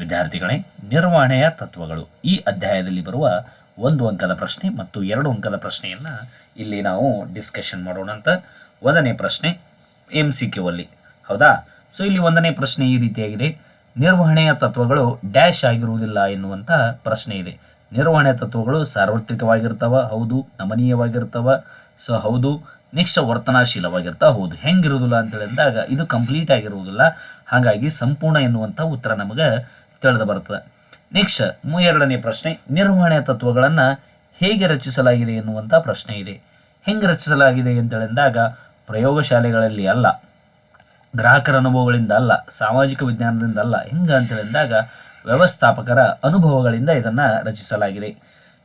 ವಿದ್ಯಾರ್ಥಿಗಳೇ, ನಿರ್ವಹಣೆಯ ತತ್ವಗಳು. ಈ ಅಧ್ಯಾಯದಲ್ಲಿ ಬರುವ ಒಂದು ಅಂಕದ ಪ್ರಶ್ನೆ ಮತ್ತು ಎರಡು ಅಂಕದ ಪ್ರಶ್ನೆಯನ್ನು ಇಲ್ಲಿ ನಾವು ಡಿಸ್ಕಷನ್ ಮಾಡೋಣ ಅಂತ. ಒಂದನೇ ಪ್ರಶ್ನೆ ಎಂ ಸಿ ಕ್ಯೂ ಅಲ್ಲಿ. ಹೌದಾ? ಸೊ ಇಲ್ಲಿ ಒಂದನೇ ಪ್ರಶ್ನೆ ಈ ರೀತಿಯಾಗಿದೆ. ನಿರ್ವಹಣೆಯ ತತ್ವಗಳು ಡ್ಯಾಶ್ ಆಗಿರುವುದಿಲ್ಲ ಎನ್ನುವಂಥ ಪ್ರಶ್ನೆ ಇದೆ. ನಿರ್ವಹಣೆ ತತ್ವಗಳು ಸಾರ್ವತ್ರಿಕವಾಗಿರ್ತವ, ಹೌದು, ನಮನೀಯವಾಗಿರ್ತವ. ಸೊ ಹೌದು ನೆಕ್ಸ್ಟ್ ವರ್ತನಾಶೀಲವಾಗಿರ್ತವೆ ಹೌದು. ಹೆಂಗಿರುವುದಿಲ್ಲ ಅಂತ ಅಂದಾಗ ಇದು ಕಂಪ್ಲೀಟ್ ಆಗಿರುವುದಿಲ್ಲ. ಹಾಗಾಗಿ ಸಂಪೂರ್ಣ ಎನ್ನುವಂಥ ಉತ್ತರ ನಮಗೆ ತಿಳಿದು ಬರ್ತದೆ ನೆಕ್ಸ್ಟ್ ಎರಡನೇ ಪ್ರಶ್ನೆ, ನಿರ್ವಹಣೆ ತತ್ವಗಳನ್ನು ಹೇಗೆ ರಚಿಸಲಾಗಿದೆ ಎನ್ನುವಂಥ ಪ್ರಶ್ನೆ ಇದೆ. ಹೆಂಗೆ ರಚಿಸಲಾಗಿದೆ ಅಂತೇಳಿದಾಗ ಪ್ರಯೋಗಶಾಲೆಗಳಲ್ಲಿ ಅಲ್ಲ, ಗ್ರಾಹಕರ ಅನುಭವಗಳಿಂದ ಅಲ್ಲ, ಸಾಮಾಜಿಕ ವಿಜ್ಞಾನದಿಂದ ಅಲ್ಲ, ಹೆಂಗೆ ಅಂತೇಳಿದಾಗ ವ್ಯವಸ್ಥಾಪಕರ ಅನುಭವಗಳಿಂದ ಇದನ್ನು ರಚಿಸಲಾಗಿದೆ.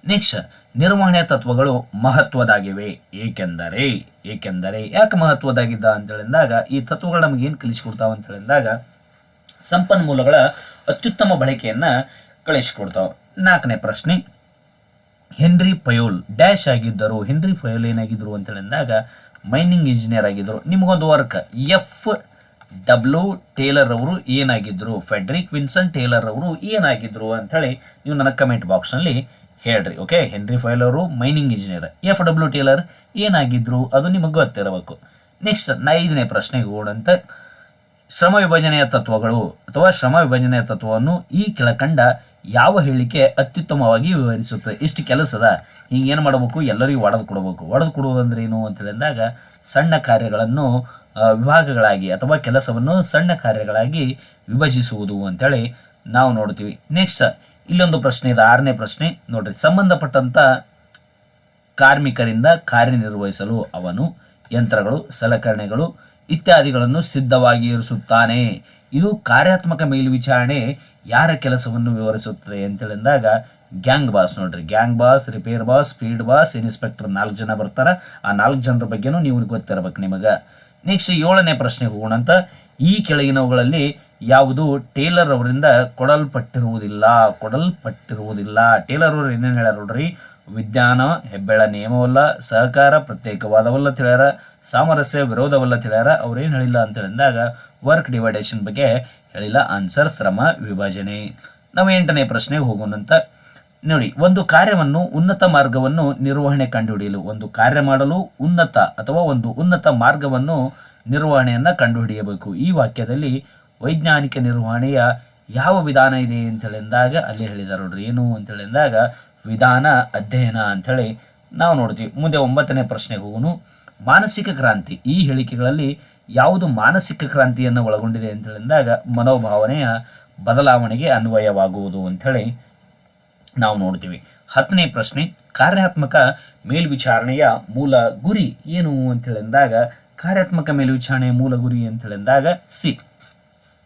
ನೆಕ್ಸ್ಟ್ ನಿರ್ವಹಣೆ ತತ್ವಗಳು ಮಹತ್ವದಾಗಿವೆ, ಏಕೆಂದರೆ ಏಕೆಂದರೆ ಯಾಕೆ ಮಹತ್ವದಾಗಿದ್ದ ಅಂತೇಳಿದಾಗ, ಈ ತತ್ವಗಳು ನಮಗೆ ಏನು ಕಲಿಸ್ಕೊಡ್ತಾವ ಅಂತೇಳಿದಾಗ, ಸಂಪನ್ಮೂಲಗಳ ಅತ್ಯುತ್ತಮ ಬಳಕೆಯನ್ನು ಕಳಿಸಿಕೊಡ್ತಾವೆ. ನಾಲ್ಕನೇ ಪ್ರಶ್ನೆ, ಹೆನ್ರಿ ಪಯೋಲ್ ಡ್ಯಾಶ್ ಆಗಿದ್ದರು. ಹೆನ್ರಿ ಪಯೋಲ್ ಏನಾಗಿದ್ದರು ಅಂತೇಳಿದಾಗ ಮೈನಿಂಗ್ ಇಂಜಿನಿಯರ್ ಆಗಿದ್ದರು. ನಿಮಗೊಂದು ವರ್ಕ್ ಎಫ್ ಡಬ್ಲ್ಯೂ ಟೇಲರ್ ಅವರು ಏನಾಗಿದ್ದರು? ಫೆಡ್ರಿಕ್ ವಿನ್ಸನ್ ಟೇಲರ್ ಅವರು ಏನಾಗಿದ್ದರು ಅಂಥೇಳಿ ನೀವು ನನ್ನ ಕಮೆಂಟ್ ಬಾಕ್ಸ್ನಲ್ಲಿ ಹೇಳ್ರಿ ಓಕೆ ಹೆನ್ರಿ ಫೈಲ್ ಅವರು mining engineer. F W Taylor ಏನಾಗಿದ್ದರು? ಅದು ನಿಮಗೆ ಗೊತ್ತಿರಬೇಕು. ನೆಕ್ಸ್ಟ್ ಐದನೇ ಪ್ರಶ್ನೆಗೆ ಓಡಂತ ಶ್ರಮ ವಿಭಜನೆಯ ತತ್ವಗಳು ಅಥವಾ ಶ್ರಮ ವಿಭಜನೆಯ ತತ್ವವನ್ನು ಈ ಕೆಳಕಂಡ ಯಾವ ಹೇಳಿಕೆ ಅತ್ಯುತ್ತಮವಾಗಿ ವಿವರಿಸುತ್ತದೆ ಇಷ್ಟು ಕೆಲಸದ ಹಿಂಗೆ ಏನು ಮಾಡಬೇಕು? ಎಲ್ಲರಿಗೂ ಒಡೆದು ಕೊಡಬೇಕು. ಒಡೆದು ಕೊಡುವುದಂದ್ರೆ ಏನು ಅಂತ ಹೇಳಿದಾಗ ಸಣ್ಣ ಕಾರ್ಯಗಳನ್ನು ವಿಭಾಗಗಳಾಗಿ ಅಥವಾ ಕೆಲಸವನ್ನು ಸಣ್ಣ ಕಾರ್ಯಗಳಾಗಿ ವಿಭಜಿಸುವುದು ಅಂತೇಳಿ ನಾವು ನೋಡ್ತೀವಿ. ನೆಕ್ಸ್ಟ್ ಇಲ್ಲೊಂದು ಪ್ರಶ್ನೆ ಇದೆ. ಆರನೇ ಪ್ರಶ್ನೆ. ನೋಡ್ರಿ. ಸಂಬಂಧಪಟ್ಟಂಥ ಕಾರ್ಮಿಕರಿಂದ ಕಾರ್ಯನಿರ್ವಹಿಸಲು ಅವನು ಯಂತ್ರಗಳು, ಸಲಕರಣೆಗಳು ಇತ್ಯಾದಿಗಳನ್ನು ಸಿದ್ಧವಾಗಿ ಇರಿಸುತ್ತಾನೆ. ಇದು ಕಾರ್ಯಾತ್ಮಕ ಮೇಲ್ವಿಚಾರಣೆ ಯಾರ ಕೆಲಸವನ್ನು ವಿವರಿಸುತ್ತದೆ ಅಂತೇಳಿದಾಗ ಗ್ಯಾಂಗ್ ಬಾಸ್ ನೋಡ್ರಿ. Gang boss, repair boss, speed boss, inspector ನಾಲ್ಕು ಜನ ಬರ್ತಾರೆ. ಆ ನಾಲ್ಕು ಜನರ ಬಗ್ಗೆನೂ ನೀವು ಗೊತ್ತಿರಬೇಕು ನಿಮಗೆ. ನೆಕ್ಸ್ಟ್ ಏಳನೇ ಪ್ರಶ್ನೆ ಹೋಗೋಣಂತ ಈ ಕೆಳಗಿನವುಗಳಲ್ಲಿ ಯಾವುದು ಟೇಲರ್ ಅವರಿಂದ ಕೊಡಲ್ಪಟ್ಟಿರುವುದಿಲ್ಲ ಕೊಡಲ್ಪಟ್ಟಿರುವುದಿಲ್ಲ. ಟೇಲರ್ ಅವರು ಏನೇನು ಹೇಳ್ಯಾರ ನೋಡ್ರಿ? ವಿಜ್ಞಾನ, ಹೆಬ್ಬೆಳ ನಿಯಮವಲ್ಲ, ಸಹಕಾರ ಪ್ರತ್ಯೇಕವಾದವಲ್ಲ ತಿಳಿಯಾರ, ಸಾಮರಸ್ಯ ವಿರೋಧವಲ್ಲ ತಿಳಿಯಾರ ಅವ್ರೇನು ಹೇಳಿಲ್ಲ ಅಂತ ಹೇಳಿದಾಗ ವರ್ಕ್ ಡಿವೈಡೇಷನ್ ಬಗ್ಗೆ ಹೇಳಿಲ್ಲ ಆನ್ಸರ್ ಶ್ರಮ ವಿಭಜನೆ. ನಾವು ಎಂಟನೇ ಪ್ರಶ್ನೆಗೆ ಹೋಗೋಣಂತ ನೋಡಿ, ಒಂದು ಕಾರ್ಯವನ್ನು ಉನ್ನತ ಮಾರ್ಗವನ್ನು ನಿರ್ವಹಣೆ ಕಂಡುಹಿಡಿಯಲು, ಒಂದು ಕಾರ್ಯ ಮಾಡಲು ಉನ್ನತ ಅಥವಾ ಒಂದು ಉನ್ನತ ಮಾರ್ಗವನ್ನು ನಿರ್ವಹಣೆಯನ್ನು ಕಂಡುಹಿಡಿಯಬೇಕು. ಈ ವಾಕ್ಯದಲ್ಲಿ ವೈಜ್ಞಾನಿಕ ನಿರ್ವಹಣೆಯ ಯಾವ ವಿಧಾನ ಇದೆ ಅಂತ ಹೇಳಿದಾಗ, ಅಲ್ಲಿ ಹೇಳಿದಾರೆ ನೋಡ್ರಿ, ಏನು ಅಂತ ಹೇಳಿದಾಗ ವಿಧಾನ ಅಧ್ಯಯನ ಅಂಥೇಳಿ ನಾವು ನೋಡ್ತೀವಿ. ಮುಂದೆ ಒಂಬತ್ತನೇ ಪ್ರಶ್ನೆಗೆ ಹೋಗೋಣ ಮಾನಸಿಕ ಕ್ರಾಂತಿ. ಈ ಹೇಳಿಕೆಗಳಲ್ಲಿ ಯಾವುದು ಮಾನಸಿಕ ಕ್ರಾಂತಿಯನ್ನು ಒಳಗೊಂಡಿದೆ ಅಂತ ಹೇಳಿದಾಗ ಮನೋಭಾವನೆಯ ಬದಲಾವಣೆಗೆ ಅನ್ವಯವಾಗುವುದು ಅಂಥೇಳಿ ನಾವು ನೋಡ್ತೀವಿ. ಹತ್ತನೇ ಪ್ರಶ್ನೆ, ಕಾರ್ಯಾತ್ಮಕ ಮೇಲ್ವಿಚಾರಣೆಯ ಮೂಲ ಗುರಿ ಏನು ಅಂತ ಹೇಳಿದಾಗ, ಕಾರ್ಯಾತ್ಮಕ ಮೇಲ್ವಿಚಾರಣೆಯ ಮೂಲ ಗುರಿ ಅಂತ ಹೇಳಿದಾಗ ಸಿ.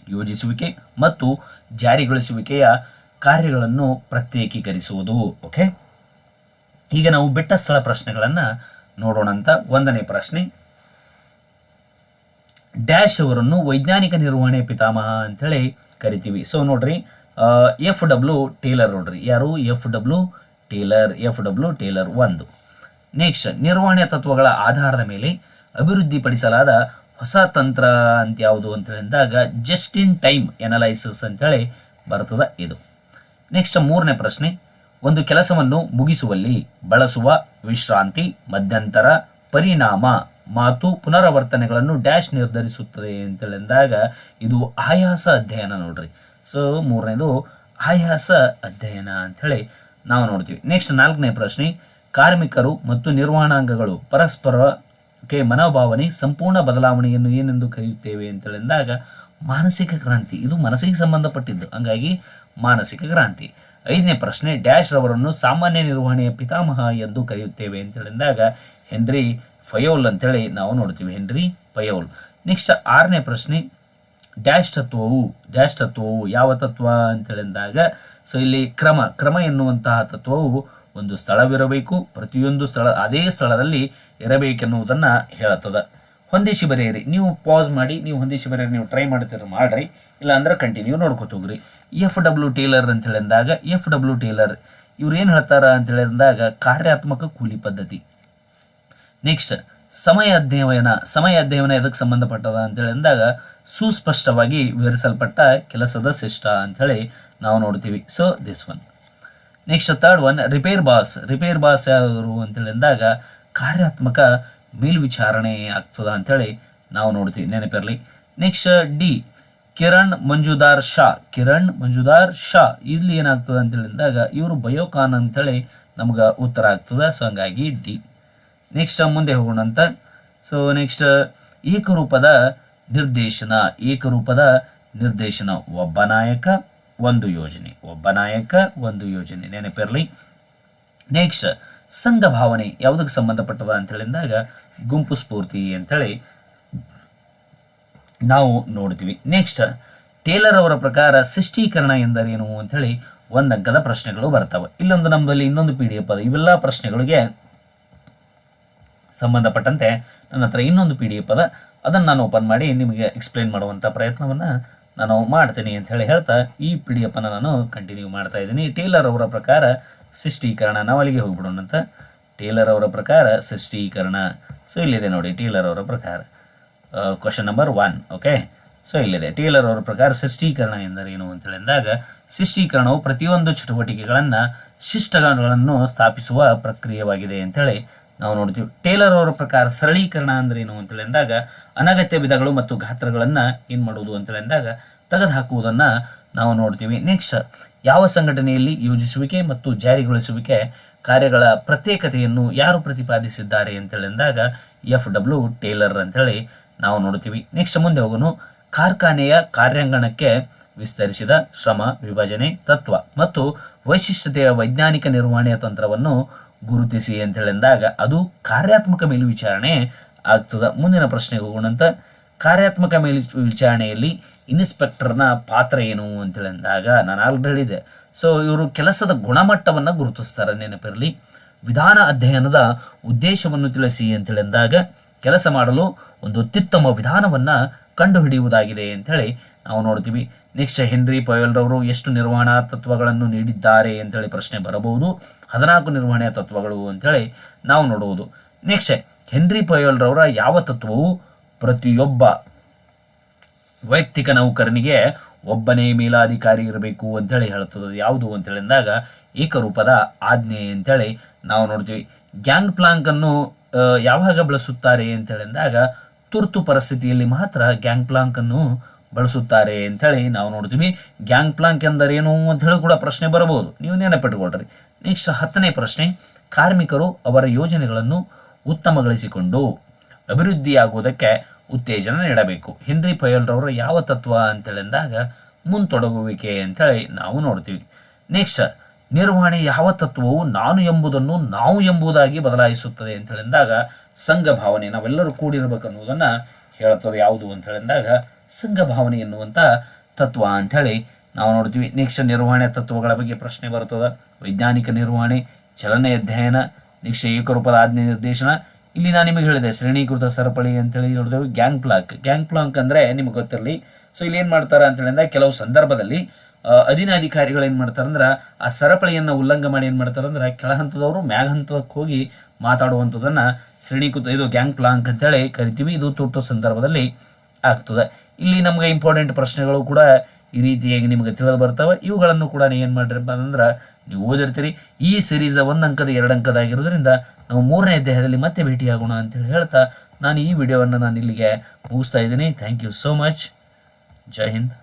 ಯೋಜಿಸುವಿಕೆ ಮತ್ತು ಜಾರಿಗೊಳಿಸುವಿಕೆಯ ಕಾರ್ಯಗಳನ್ನು ಪ್ರತ್ಯೇಕೀಕರಿಸುವುದು ಓಕೆ ಈಗ ನಾವು ಬಿಟ್ಟ ಸ್ಥಳ ಪ್ರಶ್ನೆಗಳನ್ನು ನೋಡೋಣ ಅಂತ. ಒಂದನೇ ಪ್ರಶ್ನೆ, ಡ್ಯಾಶ್ ಅವರನ್ನು ವೈಜ್ಞಾನಿಕ ನಿರ್ವಹಣೆ ಪಿತಾಮಹ ಅಂತೇಳಿ ಕರಿತೀವಿ. ಸೊ ನೋಡ್ರಿ ಎಫ್ ಡಬ್ಲ್ಯೂ ಟೇಲರ್ ನೋಡ್ರಿ. ಯಾರು? F W Taylor, F W Taylor ಒಂದು. ನೆಕ್ಸ್ಟ್ ನಿರ್ವಹಣೆ ತತ್ವಗಳ ಆಧಾರದ ಮೇಲೆ ಅಭಿವೃದ್ಧಿಪಡಿಸಲಾದ ಹೊಸ ತಂತ್ರ ಅಂತ ಯಾವುದು ಅಂತ ಹೇಳಿದಾಗ ಜಸ್ಟ್ ಇನ್ ಟೈಮ್ ಎನಲೈಸಿಸ್ ಅಂತೇಳಿ ಬರ್ತದೆ ಇದು. ನೆಕ್ಸ್ಟ್ ಮೂರನೇ ಪ್ರಶ್ನೆ, ಒಂದು ಕೆಲಸವನ್ನು ಮುಗಿಸುವಲ್ಲಿ ಬಳಸುವ ವಿಶ್ರಾಂತಿ, ಮಧ್ಯಂತರ ಪರಿಣಾಮ, ಮಾತು ಪುನರಾವರ್ತನೆಗಳನ್ನು ಡ್ಯಾಶ್ ನಿರ್ಧರಿಸುತ್ತದೆ ಅಂತೇಳಿದಾಗ ಇದು ಆಯಾಸ ಅಧ್ಯಯನ ನೋಡ್ರಿ. ಸೊ ಮೂರನೇದು ಆಯಾಸ ಅಧ್ಯಯನ ಅಂಥೇಳಿ ನಾವು ನೋಡ್ತೀವಿ. ನೆಕ್ಸ್ಟ್ ನಾಲ್ಕನೇ ಪ್ರಶ್ನೆ, ಕಾರ್ಮಿಕರು ಮತ್ತು ನಿರ್ವಹಣಾಂಗಗಳು ಪರಸ್ಪರಕ್ಕೆ ಮನೋಭಾವನೆ, ಸಂಪೂರ್ಣ ಬದಲಾವಣೆಯನ್ನು ಏನೆಂದು ಕರೆಯುತ್ತೇವೆ ಅಂತೇಳಿದಾಗ ಮಾನಸಿಕ ಕ್ರಾಂತಿ. ಇದು ಮನಸ್ಸಿಗೆ ಸಂಬಂಧಪಟ್ಟಿದ್ದು. ಹಂಗಾಗಿ ಮಾನಸಿಕ ಕ್ರಾಂತಿ. ಐದನೇ ಪ್ರಶ್ನೆ, ಡ್ಯಾಶ್ ರವರನ್ನು ಸಾಮಾನ್ಯ ನಿರ್ವಹಣೆಯ ಪಿತಾಮಹ ಎಂದು ಕರೆಯುತ್ತೇವೆ ಅಂತ ಹೇಳಿದಾಗ, ಹೆನ್ರಿ ಫಯೋಲ್ ಅಂತೇಳಿ ನಾವು ನೋಡ್ತೀವಿ. ಹೆನ್ರಿ ಫಯೋಲ್. ನೆಕ್ಸ್ಟ್ ಆರನೇ ಪ್ರಶ್ನೆ, ಡ್ಯಾಶ್ ತತ್ವವು ಡ್ಯಾಶ್ ತತ್ವವು ಯಾವ ತತ್ವ ಅಂತೇಳಿದಾಗ ಸೊ ಇಲ್ಲಿ ಕ್ರಮ ಕ್ರಮ ಎನ್ನುವಂತಹ ತತ್ವವು ಒಂದು ಸ್ಥಳವಿರಬೇಕು, ಪ್ರತಿಯೊಂದು ಸ್ಥಳ, ಅದೇ ಸ್ಥಳದಲ್ಲಿ ಇರಬೇಕೆನ್ನುವುದನ್ನು ಹೇಳುತ್ತದೆ. ಹೊಂದಿಸಿ ಬರೆಯಿರಿ. ನೀವು ಪಾಸ್ ಮಾಡಿ, ನೀವು ಹೊಂದಿಸಿ ಬರೆಯಿರಿ, ನೀವು ಟ್ರೈ ಮಾಡ್ತೀರ ಮಾಡ್ರಿ. ಇಲ್ಲ ಅಂದ್ರೆ ಕಂಟಿನ್ಯೂ ನೋಡ್ಕೊತ ಹೋಗ್ರಿ. ಎಫ್ ಡಬ್ಲ್ಯೂ ಟೇಲರ್ ಅಂತ ಹೇಳಿದಾಗ ಎಫ್ ಡಬ್ಲ್ಯೂ ಟೇಲರ್ ಇವ್ರು ಏನು ಹೇಳ್ತಾರ ಅಂತ ಹೇಳಿದಾಗ ಕಾರ್ಯಾತ್ಮಕ ಕೂಲಿ ಪದ್ಧತಿ. ನೆಕ್ಸ್ಟ್ ಸಮಯ ಅಧ್ಯಯನ. ಸಮಯ ಅಧ್ಯಯನ ಎದಕ್ಕೆ ಸಂಬಂಧಪಟ್ಟದ ಅಂತ ಹೇಳಿದಾಗ ಸುಸ್ಪಷ್ಟವಾಗಿ ವಿವರಿಸಲ್ಪಟ್ಟ ಕೆಲಸದ ಶಿಷ್ಟ ಅಂಥೇಳಿ ನಾವು ನೋಡ್ತೀವಿ. So this one next third one repair boss repair boss ಯಾರು ಅಂತ ಅಂದಾಗ ಕಾರ್ಯಾತ್ಮಕ ಮೇಲ್ವಿಚಾರಣೆ ಆಗ್ತದ ಅಂತೇಳಿ ನಾವು ನೋಡ್ತೀವಿ. ನೆನಪಿರಲಿ next D Kiran Mazumdar Shaw. Kiran Mazumdar Shaw. ಇಲ್ಲಿ ಏನಾಗ್ತದೆ ಅಂತ ಹೇಳಿದಾಗ ಇವರು ಬಯೋಕಾನ್ ಅಂತೇಳಿ ನಮ್ಗೆ ಉತ್ತರ ಆಗ್ತದೆ. ಸೊ ಹಂಗಾಗಿ ಡಿ ನೆಕ್ಸ್ಟ್ ಮುಂದೆ ಹೋಗೋಣ ಅಂತ. ಸೊ ನೆಕ್ಸ್ಟ್ ಏಕರೂಪದ ನಿರ್ದೇಶನ. ಏಕರೂಪದ ನಿರ್ದೇಶನ. ಒಬ್ಬ ನಾಯಕ, ಒಂದು ಯೋಜನೆ. ಒಬ್ಬ ನಾಯಕ, ಒಂದು ಯೋಜನೆ. ನೆನಪಿರಲಿ ನೆಕ್ಸ್ಟ್ ಸಂಘ ಭಾವನೆ ಯಾವುದಕ್ಕೆ ಸಂಬಂಧಪಟ್ಟದ ಅಂತ ಹೇಳಿದಾಗ ಗುಂಪು ಸ್ಫೂರ್ತಿ ಅಂತೇಳಿ ನಾವು ನೋಡ್ತೀವಿ ನೆಕ್ಸ್ಟ್ ಟೇಲರ್ ಅವರ ಪ್ರಕಾರ ಶಿಷ್ಟೀಕರಣ ಎಂದರೇನು ಅಂಥೇಳಿ ಒಂದು ಅಂಕದ ಪ್ರಶ್ನೆಗಳು ಬರ್ತವೆ. ಇಲ್ಲೊಂದು ನಮ್ಮಲ್ಲಿ ಇನ್ನೊಂದು ಪಿ ಡಿ ಎಫ್ ಅದ. ಇವೆಲ್ಲ ಪ್ರಶ್ನೆಗಳಿಗೆ ಸಂಬಂಧಪಟ್ಟಂತೆ ನನ್ನ ಹತ್ರ ಇನ್ನೊಂದು ಪಿ ಡಿ ಎಫ್ ಅದ. ಅದನ್ನು ನಾನು ಓಪನ್ ಮಾಡಿ ನಿಮಗೆ ಎಕ್ಸ್ಪ್ಲೇನ್ ಮಾಡುವಂಥ ಪ್ರಯತ್ನವನ್ನು ನಾನು ಮಾಡ್ತೀನಿ ಅಂತ ಹೇಳಿ ಹೇಳ್ತಾ ಈ ಪಿ ಡಿ ಎಫನ್ನು ನಾನು ಕಂಟಿನ್ಯೂ ಮಾಡ್ತಾ ಇದ್ದೀನಿ. ಟೇಲರ್ ಅವರ ಪ್ರಕಾರ ಶಿಷ್ಟೀಕರಣ ನಾವು ಅಲ್ಲಿಗೆ ಹೋಗ್ಬಿಡೋಣ ಅಂತ. ಟೇಲರ್ ಅವರ ಪ್ರಕಾರ ಸೃಷ್ಟೀಕರಣ. ಸೊ ಇಲ್ಲಿದೆ ನೋಡಿ ಟೇಲರ್ ಅವರ ಪ್ರಕಾರ. Question number one okay so ಇಲ್ಲಿದೆ. ಟೇಲರ್ ಅವರ ಪ್ರಕಾರ ಸೃಷ್ಟೀಕರಣ ಎಂದರೇನು ಅಂತ ಹೇಳಿದಾಗ ಶಿಷ್ಟೀಕರಣವು ಪ್ರತಿಯೊಂದು ಚಟುವಟಿಕೆಗಳನ್ನು ಶಿಷ್ಟಗಳನ್ನು ಸ್ಥಾಪಿಸುವ ಪ್ರಕ್ರಿಯೆಯಾಗಿದೆ ಅಂತೇಳಿ ನಾವು ನೋಡ್ತೀವಿ ಟೇಲರ್ ಅವರ ಪ್ರಕಾರ ಸರಳೀಕರಣ ಅಂದ್ರೇನು ಅಂತೇಳಿ ಅಂದಾಗ, ಅನಗತ್ಯ ವಿಧಗಳು ಮತ್ತು ಗಾತ್ರಗಳನ್ನು ಏನು ಮಾಡುವುದು ಅಂತೇಳಿ ಅಂದಾಗ ತೆಗೆದುಹಾಕುವುದನ್ನು ನಾವು ನೋಡ್ತೀವಿ. ನೆಕ್ಸ್ಟ್ ಯಾವ ಸಂಘಟನೆಯಲ್ಲಿ ಯೋಜಿಸುವಿಕೆ ಮತ್ತು ಜಾರಿಗೊಳಿಸುವಿಕೆ ಕಾರ್ಯಗಳ ಪ್ರತ್ಯೇಕತೆಯನ್ನು ಯಾರು ಪ್ರತಿಪಾದಿಸಿದ್ದಾರೆ ಅಂತೇಳಿ ಅಂದಾಗ ಎಫ್ ಡಬ್ಲ್ಯೂ ಟೇಲರ್ ಅಂತೇಳಿ ನಾವು ನೋಡ್ತೀವಿ. ನೆಕ್ಸ್ಟ್ ಮುಂದೆ ಹೋಗೋನು ಕಾರ್ಖಾನೆಯ ಕಾರ್ಯಾಂಗಣಕ್ಕೆ ವಿಸ್ತರಿಸಿದ ಶ್ರಮ, ವಿಭಜನೆ, ತತ್ವ ಮತ್ತು ವೈಶಿಷ್ಟ್ಯತೆಯ ವೈಜ್ಞಾನಿಕ ನಿರ್ವಹಣೆಯ ತಂತ್ರವನ್ನು ಗುರುತಿಸಿ ಅಂತ ಹೇಳಿದಾಗ ಅದು ಕಾರ್ಯಾತ್ಮಕ ಮೇಲ್ವಿಚಾರಣೆ ಆಗ್ತದ. ಮುಂದಿನ ಪ್ರಶ್ನೆಗೆ ಹೋಗೋಣಂತ. ಕಾರ್ಯಾತ್ಮಕ ಮೇಲ್ ವಿಚಾರಣೆಯಲ್ಲಿ ಇನ್ಸ್ಪೆಕ್ಟರ್ನ ಪಾತ್ರ ಏನು ಅಂತ ಅಂದಾಗ ನಾನು ಆಲ್ರೆಡಿ ಹೇಳಿದೆ ಸೊ ಇವರು ಕೆಲಸದ ಗುಣಮಟ್ಟವನ್ನು ಗುರುತಿಸ್ತಾರೆ ನೆನಪಿರಲಿ. ವಿಧಾನ ಅಧ್ಯಯನದ ಉದ್ದೇಶವನ್ನು ತಿಳಿಸಿ ಅಂತ ಅಂದಾಗ ಕೆಲಸ ಮಾಡಲು ಒಂದು ಅತ್ಯುತ್ತಮ ವಿಧಾನವನ್ನು ಕಂಡುಹಿಡಿಯುವುದಾಗಿದೆ ಅಂಥೇಳಿ ನಾವು ನೋಡ್ತೀವಿ. ನೆಕ್ಸ್ಟ್ ಹೆನ್ರಿ ಪೊಯಲ್ರವರು ಎಷ್ಟು ನಿರ್ವಹಣಾ ತತ್ವಗಳನ್ನು ನೀಡಿದ್ದಾರೆ ಅಂತೇಳಿ ಪ್ರಶ್ನೆ ಬರಬಹುದು. ಹದಿನಾಲ್ಕು ನಿರ್ವಹಣೆಯ ತತ್ವಗಳು ಅಂತೇಳಿ ನಾವು ನೋಡುವುದು ನೆಕ್ಸ್ಟ್ ಹೆನ್ರಿ ಪೊಯಲ್ರವರ ಯಾವ ತತ್ವವು ಪ್ರತಿಯೊಬ್ಬ ವೈಯಕ್ತಿಕ ನೌಕರನಿಗೆ ಒಬ್ಬನೇ ಮೇಲಾಧಿಕಾರಿ ಇರಬೇಕು ಅಂತೇಳಿ ಹೇಳ್ತದೆ ಯಾವುದು ಅಂತೇಳಿ ಅಂದಾಗ ಏಕರೂಪದ ಆಜ್ಞೆ ಅಂತೇಳಿ ನಾವು ನೋಡ್ತೀವಿ. ಗ್ಯಾಂಗ್ ಪ್ಲಾಂಕನ್ನು ಯಾವಾಗ ಬಳಸುತ್ತಾರೆ ಅಂತೇಳಿ ಅಂದಾಗ ತುರ್ತು ಪರಿಸ್ಥಿತಿಯಲ್ಲಿ ಮಾತ್ರ ಗ್ಯಾಂಗ್ ಪ್ಲಾಂಕನ್ನು ಬಳಸುತ್ತಾರೆ ಅಂಥೇಳಿ ನಾವು ನೋಡ್ತೀವಿ. ಗ್ಯಾಂಗ್ ಪ್ಲಾಂಕ್ ಎಂದರೇನು ಅಂತ ಹೇಳಿ ಕೂಡ ಪ್ರಶ್ನೆ ಬರಬಹುದು. ನೀವು ನೆನಪಿಟ್ಟುಕೊಳ್ಳ್ರಿ ನೆಕ್ಸ್ಟ್ ಹತ್ತನೇ ಪ್ರಶ್ನೆ. ಕಾರ್ಮಿಕರು ಅವರ ಯೋಜನೆಗಳನ್ನು ಉತ್ತಮಗೊಳಿಸಿಕೊಂಡು ಅಭಿವೃದ್ಧಿಯಾಗುವುದಕ್ಕೆ ಉತ್ತೇಜನ ನೀಡಬೇಕು. ಹೆನ್ರಿ ಪಯಲ್ರವರ ಯಾವ ತತ್ವ ಅಂತೇಳಿದಾಗ ಮುಂತೊಡಗುವಿಕೆ ಅಂತೇಳಿ ನಾವು ನೋಡ್ತೀವಿ. ನೆಕ್ಸ್ಟ್, ನಿರ್ವಹಣೆ ಯಾವ ತತ್ವವು ನಾನು ಎಂಬುದನ್ನು ನಾವು ಎಂಬುದಾಗಿ ಬದಲಾಯಿಸುತ್ತದೆ ಅಂತ ಹೇಳಿದಾಗ ಸಂಘ ಭಾವನೆ ನಾವೆಲ್ಲರೂ ಕೂಡಿರಬೇಕು ಅನ್ನುವುದನ್ನು ಹೇಳ್ತದೆ ಯಾವುದು ಅಂತ ಹೇಳಿದಾಗ ಸಂಘ ಭಾವನೆ ಎನ್ನುವಂಥ ತತ್ವ ಅಂಥೇಳಿ ನಾವು ನೋಡ್ತೀವಿ. ನೆಕ್ಸ್ಟ್ ನಿರ್ವಹಣೆ ತತ್ವಗಳ ಬಗ್ಗೆ ಪ್ರಶ್ನೆ ಬರ್ತದೆ. ವೈಜ್ಞಾನಿಕ ನಿರ್ವಹಣೆ, ಚಲನೆ ಅಧ್ಯಯನ ನೆಕ್ಸ್ಟ್ ಏಕರೂಪದ ಆಜ್ಞೆ ನಿರ್ದೇಶನ. ಇಲ್ಲಿ ನಾನು ನಿಮಗೆ ಹೇಳಿದೆ, ಶ್ರೇಣೀಕೃತ ಸರಪಳಿ ಅಂತೇಳಿ ನೋಡಿದೆವು ಗ್ಯಾಂಗ್ ಪ್ಲಾಂಕ್. ಗ್ಯಾಂಗ್ ಪ್ಲಾಂಕ್ ಅಂದರೆ ನಿಮಗೆ ಗೊತ್ತಿರಲಿ. ಸೊ ಇಲ್ಲಿ ಏನು ಮಾಡ್ತಾರೆ ಅಂತೇಳಿ ಅಂದ್ರೆ ಕೆಲವು ಸಂದರ್ಭದಲ್ಲಿ ಅಧೀನ ಅಧಿಕಾರಿಗಳು ಏನು ಮಾಡ್ತಾರೆ ಅಂದ್ರೆ, ಆ ಸರಪಳಿಯನ್ನು ಉಲ್ಲಂಘ ಮಾಡಿ ಏನು ಮಾಡ್ತಾರೆ ಅಂದ್ರೆ, ಕೆಳ ಹಂತದವರು ಮ್ಯಾಗ ಹಂತಕ್ಕೆ ಹೋಗಿ ಮಾತಾಡುವಂಥದ್ದನ್ನು ಶ್ರೇಣೀಕೃತ ಇದು ಗ್ಯಾಂಗ್ ಪ್ಲಾಂಕ್ ಅಂತೇಳಿ ಕರಿತೀವಿ. ಇದು ತುರ್ತು ಸಂದರ್ಭದಲ್ಲಿ ಆಗ್ತದೆ. ಇಲ್ಲಿ ನಮಗೆ ಇಂಪಾರ್ಟೆಂಟ್ ಪ್ರಶ್ನೆಗಳು ಕೂಡ ಈ ರೀತಿಯಾಗಿ ನಿಮಗೆ ತಿಳಿದು ಬರ್ತವೆ. ಇವುಗಳನ್ನು ಕೂಡ ನೀವು ಏನು ಮಾಡಿರಪ್ಪ ಅಂದ್ರೆ ನೀವು ಓದಿರ್ತೀರಿ. ಈ ಸಿರೀಸ್ ಒಂದು ಅಂಕದ ಎರಡು ಅಂಕದಾಗಿರೋದ್ರಿಂದ ನಾವು ಮೂರನೇ ದೇಹದಲ್ಲಿ ಮತ್ತೆ ಭೇಟಿಯಾಗೋಣ ಅಂತೇಳಿ ಹೇಳ್ತಾ ನಾನು ಈ ವಿಡಿಯೋವನ್ನು ನಾನು ಇಲ್ಲಿಗೆ ಮುಗಿಸ್ತಾ ಇದ್ದೀನಿ. Thank you so much Jai Hind.